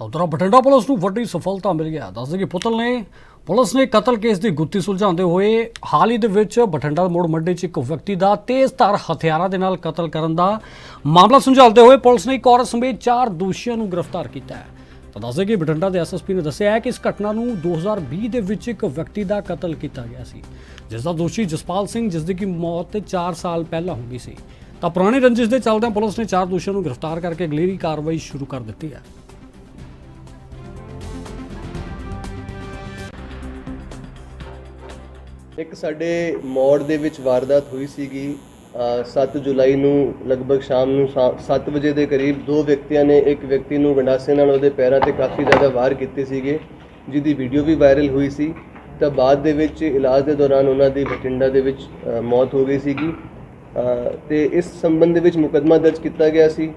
ਤਾਂ ਉਧਰ ਬਠਿੰਡਾ ਪੁਲਿਸ ਨੂੰ ਵੱਡੀ ਸਫਲਤਾ ਮਿਲ ਗਿਆ ਦੱਸਦੇ ਕਿ ਪੁਤਲ ਨੇ, ਪੁਲਿਸ ਨੇ ਕਤਲ ਕੇਸ ਦੀ ਗੁੱਥੀ ਸੁਲਝਾਉਂਦੇ ਹੋਏ ਹਾਲ ਹੀ ਦੇ ਵਿੱਚ ਬਠਿੰਡਾ ਮੋੜ ਮੰਡੀ 'ਚ ਇੱਕ ਵਿਅਕਤੀ ਦਾ ਤੇਜ਼ਧਾਰ ਹਥਿਆਰਾਂ ਦੇ ਨਾਲ ਕਤਲ ਕਰਨ ਦਾ ਮਾਮਲਾ ਸੁਲਝਾਉਂਦੇ ਹੋਏ ਪੁਲਿਸ ਨੇ ਇੱਕ ਔਰਤ ਸਮੇਤ ਚਾਰ ਦੋਸ਼ੀਆਂ ਨੂੰ ਗ੍ਰਿਫਤਾਰ ਕੀਤਾ ਹੈ। ਤਾਂ ਦੱਸਦੇ ਕਿ ਬਠਿੰਡਾ ਦੇ ਐਸਐਸਪੀ ਨੇ ਦੱਸਿਆ ਹੈ ਕਿ ਇਸ ਘਟਨਾ ਨੂੰ 2020 ਦੇ ਵਿੱਚ ਇੱਕ ਵਿਅਕਤੀ ਦਾ ਕਤਲ ਕੀਤਾ ਗਿਆ ਸੀ, ਜਿਸ ਦਾ ਦੋਸ਼ੀ ਜਸਪਾਲ ਸਿੰਘ, ਜਿਸ ਦੀ ਕਿ ਮੌਤ 4 ਸਾਲ ਪਹਿਲਾਂ ਹੋ ਗਈ ਸੀ। ਤਾਂ ਪੁਰਾਣੀ ਰੰਜਿਸ਼ ਦੇ ਚੱਲਦਿਆਂ ਪੁਲਿਸ ਨੇ ਚਾਰ ਦੋਸ਼ੀਆਂ ਨੂੰ ਗ੍ਰਿਫਤਾਰ ਕਰਕੇ ਅਗਲੇਰੀ ਕਾਰਵਾਈ ਸ਼ੁਰੂ ਕਰ ਦਿੱਤੀ ਹੈ। ਇੱਕ ਸਾਡੇ ਮੌੜ ਦੇ ਵਿੱਚ ਵਾਰਦਾਤ ਹੋਈ ਸੀਗੀ ਅ, 7 ਜੁਲਾਈ ਨੂੰ ਲਗਭਗ ਸ਼ਾਮ ਨੂੰ 7 ਵਜੇ ਦੇ ਕਰੀਬ ਦੋ ਵਿਅਕਤੀਆਂ ਨੇ ਇੱਕ ਵਿਅਕਤੀ ਨੂੰ ਗੰਡਾਸੇ ਨਾਲ ਉਹਦੇ ਪੈਰਾਂ ਤੇ ਕਾਫੀ ਜ਼ਿਆਦਾ ਵਾਰ ਕੀਤੇ ਸੀਗੇ ਜਿਹਦੀ ਵੀਡੀਓ ਵੀ ਵਾਇਰਲ ਹੋਈ ਸੀ। ਤਾਂ ਬਾਅਦ ਦੇ ਵਿੱਚ ਇਲਾਜ ਦੇ ਦੌਰਾਨ ਉਹਨਾਂ ਦੀ ਬਠਿੰਡਾ ਦੇ ਵਿੱਚ ਮੌਤ ਹੋ ਗਈ ਸੀਗੀ। ਅ, ਤੇ ਇਸ ਸੰਬੰਧ ਦੇ ਵਿੱਚ ਮੁਕੱਦਮਾ ਦਰਜ ਕੀਤਾ ਗਿਆ ਸੀ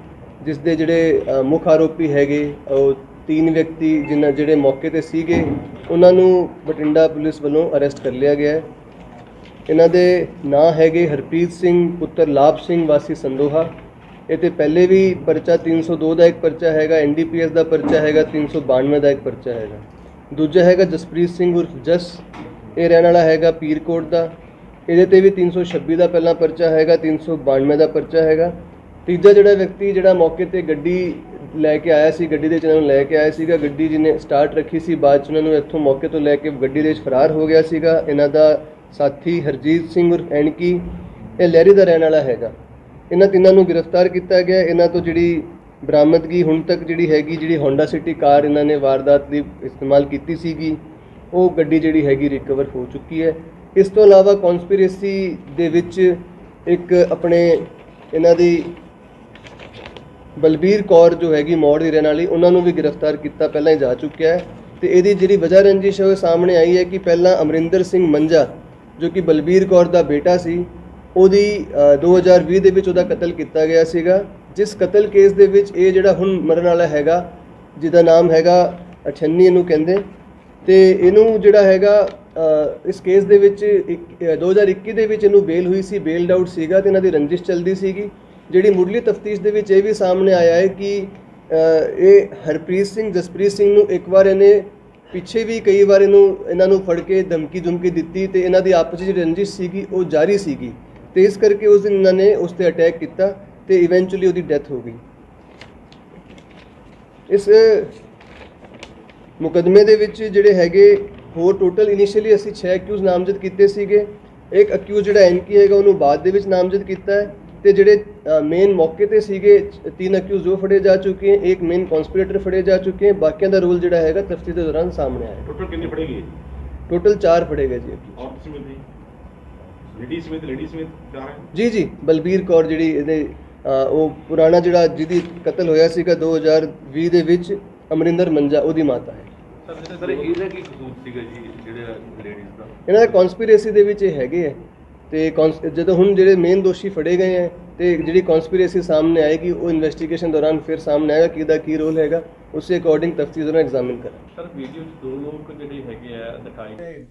ਜਿਸ ਦੇ ਜਿਹੜੇ ਮੁੱਖ ਆਰੋਪੀ ਹੈਗੇ ਉਹ ਤਿੰਨ ਵਿਅਕਤੀ ਜਿਨ੍ਹਾਂ ਜਿਹੜੇ ਮੌਕੇ ਤੇ ਸੀਗੇ ਉਹਨਾਂ ਨੂੰ ਬਠਿੰਡਾ ਪੁਲਿਸ ਵੱਲੋਂ ਅਰੈਸਟ ਕਰ ਲਿਆ ਗਿਆ ਹੈ। ਇਹਨਾਂ ਦੇ ਨਾਂ ਹੈਗੇ ਹਰਪ੍ਰੀਤ ਸਿੰਘ, ਪੁੱਤਰ ਲਾਭ ਸਿੰਘ, ਵਾਸੀ ਸੰਦੋਹਾ। ਇਹ ਤੇ ਪਹਿਲੇ ਵੀ ਪਰਚਾ 302 ਦਾ ਇੱਕ ਪਰਚਾ ਹੈਗਾ ਐਨਡੀਪੀਐਸ ਦਾ ਪਰਚਾ ਹੈਗਾ 392 ਦਾ ਇੱਕ ਪਰਚਾ ਹੈਗਾ। ਦੂਜਾ ਹੈਗਾ ਜਸਪ੍ਰੀਤ ਸਿੰਘ ਉਰਫ ਜਸ, ਇਹ ਰਹਿਣ ਵਾਲਾ ਹੈਗਾ ਪੀਰਕੋਟ ਦਾ। ਇਹਦੇ ਤੇ ਵੀ 326 ਦਾ ਪਹਿਲਾ ਪਰਚਾ ਹੈਗਾ 392 ਦਾ ਪਰਚਾ ਹੈਗਾ। ਤੀਜਾ ਜਿਹੜਾ ਵਿਅਕਤੀ ਜਿਹੜਾ ਮੌਕੇ ਤੇ ਗੱਡੀ ਲੈ ਕੇ ਆਇਆ ਸੀ, ਗੱਡੀ ਦੇ ਵਿੱਚ ਇਹਨਾਂ ਨੂੰ ਲੈ ਕੇ ਆਇਆ ਸੀਗਾ। ਗੱਡੀ ਜਿਹਨੇ ਸਟਾਰਟ ਰੱਖੀ ਸੀ, ਬਾਅਦ ਚ ਉਹਨਾਂ ਨੂੰ ਇੱਥੋਂ ਮੌਕੇ ਤੋਂ ਲੈ ਕੇ ਗੱਡੀ ਦੇ ਵਿੱਚ ਫਰਾਰ ਹੋ ਗਿਆ ਸੀਗਾ। ਇਹਨਾਂ ਦਾ ਸਾਥੀ ਹਰਜੀਤ ਸਿੰਘ ਉਰਫ ਐਨਕੀ, ਇਹ ਲਹਿਰੀ ਦਾ ਰਹਿਣ ਵਾਲਾ ਹੈਗਾ। ਇਹਨਾਂ ਤਿੰਨਾਂ ਨੂੰ ਗ੍ਰਿਫਤਾਰ ਕੀਤਾ ਗਿਆ। ਇਹਨਾਂ ਤੋਂ ਜਿਹੜੀ ਬਰਾਮਦਗੀ ਹੁਣ ਤੱਕ ਜਿਹੜੀ ਹੈਗੀ, ਜਿਹੜੀ ਹੋਂਡਾ ਸਿਟੀ ਕਾਰ ਇਹਨਾਂ ਨੇ ਵਾਰਦਾਤ ਦੀ ਇਸਤੇਮਾਲ ਕੀਤੀ ਸੀਗੀ, ਉਹ ਗੱਡੀ ਜਿਹੜੀ ਹੈਗੀ ਰਿਕਵਰ ਹੋ ਚੁੱਕੀ ਹੈ। ਇਸ ਤੋਂ ਇਲਾਵਾ ਕਨਸਪੀਰੇਸੀ ਦੇ ਵਿੱਚ ਇੱਕ ਆਪਣੇ ਇਹਨਾਂ ਦੀ ਬਲਬੀਰ ਕੌਰ ਜੋ ਹੈਗੀ ਮੌੜ ਦੀ ਰਹਿਣ ਵਾਲੀ ਉਹਨਾਂ ਨੂੰ ਵੀ ਗ੍ਰਿਫਤਾਰ ਕੀਤਾ ਪਹਿਲਾਂ ਹੀ ਜਾ ਚੁੱਕਿਆ ਹੈ। ਤੇ ਇਹਦੀ ਜਿਹੜੀ ਵਜ੍ਹਾ ਰੰਜਿਸ਼ ਹੈ ਸਾਹਮਣੇ ਆਈ ਹੈ ਕਿ ਪਹਿਲਾਂ ਅਮਰਿੰਦਰ ਸਿੰਘ ਮੰਜਾ ਜੋ ਕਿ ਬਲਬੀਰ ਕੌਰ ਦਾ ਬੇਟਾ ਸੀ ਉਹਦੀ ਅ, 2020 ਦੇ ਵਿੱਚ ਉਹਦਾ ਕਤਲ ਕੀਤਾ ਗਿਆ ਸੀਗਾ। ਜਿਸ ਕਤਲ ਕੇਸ ਦੇ ਵਿੱਚ ਇਹ ਜਿਹੜਾ ਹੁਣ ਮਰਨ ਵਾਲਾ ਹੈਗਾ ਜਿਹਦਾ ਨਾਮ ਹੈਗਾ ਅਠੰਨੀ ਇਹਨੂੰ ਕਹਿੰਦੇ। ਤੇ ਇਹਨੂੰ ਜਿਹੜਾ ਹੈਗਾ ਇਸ ਕੇਸ ਦੇ ਵਿੱਚ ਇੱਕ- ਅ, 2021 ਦੇ ਵਿੱਚ ਇਹਨੂੰ ਬੇਲ ਹੋਈ ਸੀ ਬੇਲਡ ਆਊਟ ਸੀਗਾ ਤੇ ਇਹਨਾਂ ਦੀ ਰੰਜਿਸ਼ ਚੱਲਦੀ ਸੀਗੀ। ਜਿਹੜੀ ਮੁੱਢਲੀ ਤਫਤੀਸ਼ ਦੇ ਵਿੱਚ ਇਹ ਵੀ ਸਾਹਮਣੇ ਆਇਆ ਹੈ ਕਿ ਇਹ ਹਰਪ੍ਰੀਤ ਸਿੰਘ, ਜਸਪ੍ਰੀਤ ਸਿੰਘ ਨੂੰ ਇੱਕ ਵਾਰ ਇਹਨੇ ਪਿੱਛੇ ਵੀ ਕਈ ਵਾਰ ਇਹਨੂੰ, ਇਹਨਾਂ ਨੂੰ ਫੜ ਕੇ ਧਮਕੀ ਧਮਕੀ ਦਿੱਤੀ ਤੇ ਇਹਨਾਂ ਦੀ ਆਪਸ ਵਿੱਚ ਰੰਜਿਸ਼ ਸੀਗੀ, ਉਹ ਜਾਰੀ ਸੀਗੀ। ਤੇ ਇਸ ਕਰਕੇ ਉਸ ਦਿਨ ਇਹਨਾਂ ਨੇ ਉਸ ਤੇ ਅਟੈਕ ਕੀਤਾ ਤੇ ਇਵੈਂਚੁਅਲੀ ਉਹਦੀ ਡੈਥ ਹੋ ਗਈ। ਇਸ ਮੁਕਦਮੇ ਦੇ ਵਿੱਚ ਜਿਹੜੇ ਹੈਗੇ, ਹੋਰ ਟੋਟਲ ਇਨੀਸ਼ੀਅਲੀ ਅਸੀਂ 6 ਅਕਿਊਜ਼ ਨਾਮਜ਼ਦ ਕੀਤੇ ਸੀਗੇ। ਇੱਕ ਅਕਿਊਜ਼ ਜਿਹੜਾ ਐਨਕੀ ਹੈਗਾ, ਉਹਨੂੰ ਬਾਅਦ ਦੇ ਵਿੱਚ ਨਾਮਜ਼ਦ ਕੀਤਾ ਹੈ। ਤੇ ਜਿਹੜੇ ਮੇਨ ਮੌਕੇ ਤੇ ਸੀਗੇ ਤਿੰਨ ਅਕਿਊਜ਼ ਉਹ ਫੜੇ ਜਾ ਚੁੱਕੇ ਹਨ ਇੱਕ ਮੇਨ ਕਨਸਪੀਰੇਟਰ ਫੜੇ ਜਾ ਚੁੱਕੇ ਹਨ ਬਾਕੀਆਂ ਦਾ ਰੋਲ ਜਿਹੜਾ ਹੈਗਾ ਤਫਤੀਸ਼ ਦੇ ਦੌਰਾਨ ਸਾਹਮਣੇ ਆਇਆ ਟੋਟਲ ਕਿੰਨੇ ਫੜੇਗੀ ਟੋਟਲ 4 ਫੜੇ ਗਏ ਜੀ accused। ਔਰਤ ਸਮੇਤ ਹੀ ਲੇਡੀ ਸਮੇਤ ਲੇਡੀ ਸਮੇਤ ਚਾਰ ਹੈ? ਜੀ ਜੀ ਬਲਬੀਰ ਕੌਰ ਜਿਹੜੀ ਇਹਦੇ ਉਹ ਪੁਰਾਣਾ ਜਿਹੜਾ ਜਿਹਦੀ ਕਤਲ ਹੋਇਆ ਸੀਗਾ 2020 ਦੇ ਵਿੱਚ ਅਮਰਿੰਦਰ ਮੰਜਾ ਉਹਦੀ ਮਾਤਾ ਹੈ। ਸਰ ਇਹਦਾ ਕੀ ਕਸੂਰ ਸੀਗਾ ਜੀ ਜਿਹੜੇ ਲੇਡੀਜ਼ ਦਾ? ਇਹਨਾਂ ਦਾ ਕਨਸਪੀਰੇਸੀ ਦੇ ਵਿੱਚ ਇਹ ਹੈਗੇ ਹੈ। ਤੇ ਜਦੋਂ ਹੁਣ ਜਿਹੜੇ ਮੇਨ ਦੋਸ਼ੀ ਫੜੇ ਗਏ ਹੈ ਤੇ ਜਿਹੜੀ ਕਨਸਪੀਰੇਸੀ ਸਾਹਮਣੇ ਆਏਗੀ ਉਹ ਇਨਵੈਸਟੀਗੇਸ਼ਨ ਦੌਰਾਨ ਫਿਰ ਸਾਹਮਣੇ ਆਏਗਾ ਕਿ ਇਹਦਾ ਕੀ ਰੋਲ ਹੈਗਾ। ਉਸੇ ਅਕੋਰਡਿੰਗ ਤਫਤੀਸ਼ ਦੌਰਾਨ ਐਗਜ਼ਾਮਿਨ ਕਰਾਂ ਸਰ ਵੀਡੀਓ 'ਚ ਦੋ ਲੋਕ ਜਿਹੜੇ ਹੈਗੇ ਆ ਦਿਖਾਏ।